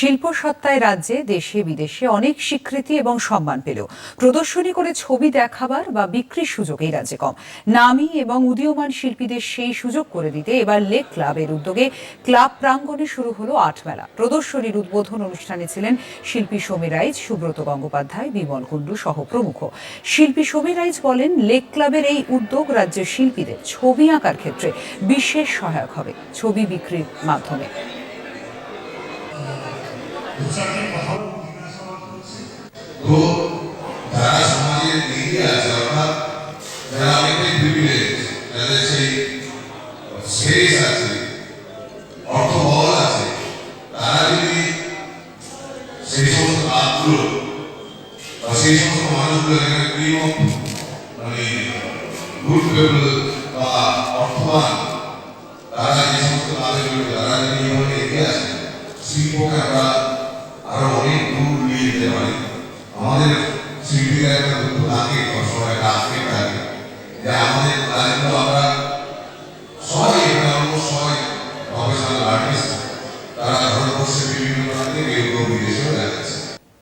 শিল্প সত্তায় রাজ্যে দেশে বিদেশে অনেক স্বীকৃতি এবং সম্মান পেল। প্রদর্শনী করে ছবি দেখাবার বা বিক্রির সুযোগ এই রাজ্যে কম। নামী এবং উদীয়মান শিল্পীদের সেই সুযোগ করে দিতে এবার লেক ক্লাবের উদ্যোগে ক্লাব প্রাঙ্গণে শুরু হলো আট মেলা। প্রদর্শনীর উদ্বোধন অনুষ্ঠানে ছিলেন শিল্পী সমীর রাইজ, সুব্রত গঙ্গোপাধ্যায়, বিমল কুণ্ডু সহ প্রমুখ। শিল্পী সমীর রাইজ বলেন, লেক ক্লাবের এই উদ্যোগ রাজ্যের শিল্পীদের ছবি আঁকার ক্ষেত্রে বিশেষ সহায়ক হবে। ছবি বিক্রির মাধ্যমে। আছে তারা যদি সমস্ত কাজগুলো বা মানে গুড পিপল বা অর্থবান তারা যে সমস্ত কাজে জড়িত তারা যদি এগিয়ে আসে শিল্পকে আমরা আমাদের শিল্পীরা একটা দুঃখ থাকে সবসময় একটা আজকে থাকে যে আমাদের কাজগুলো আমরা